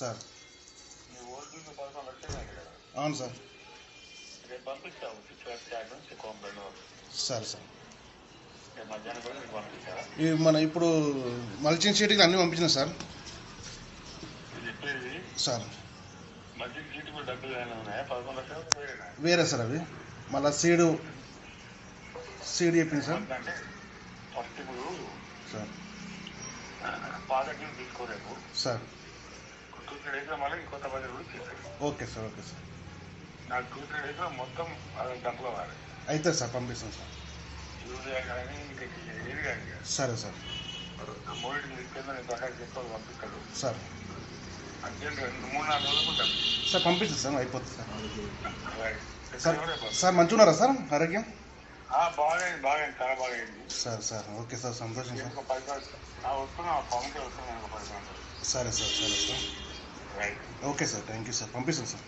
Sir. అవును sir. సరే sir. ఇవి మన ఇప్పుడు మల్చింగ్ షీట్కి అన్నీ పంపించిన సార్. సార్. వేరే సార్ అవి. మళ్ళీ సీడు సీడ్ చెప్పింది sir. Sir. Sir. Two three డేస్లో మళ్ళీ కొత్త బడ్జెట్ కూడా చేస్తాను ఓకే సార్ ఓకే సార్. నాకు టూ త్రీ మొత్తం డబ్బులు కావాలి అయితే సార్ పంపిస్తాం సార్. యూరియా కానీ ఇంకా ఏది కానీ సరే సార్. మూడింటికి తీసుకెళ్ళి నేను ప్రకాశం చేసుకోవాలి పంపిస్తాడు. సార్. అర్జెంట్ రెండు మూడు నాలుగు రోజులు సార్ పంపిస్తాం సార్ అయిపోతుంది సార్. రైట్. సార్ పంపిస్తాను. మంచిగా ఉన్నారా సార్? ఆరోగ్యం? ఆ, బాగాయింది బాగాయింది చాలా బాగాయింది సార్ సార్ ఓకే సార్ సంతోషం సార్. ఇంకొక పది రోజులు ఆ, వస్తున్నా పవన్కి వస్తున్నా ఇంకొక పది రోజులు సరే సార్ సరే sir. Right okay sir thank you sir పంపిస్తాం సార్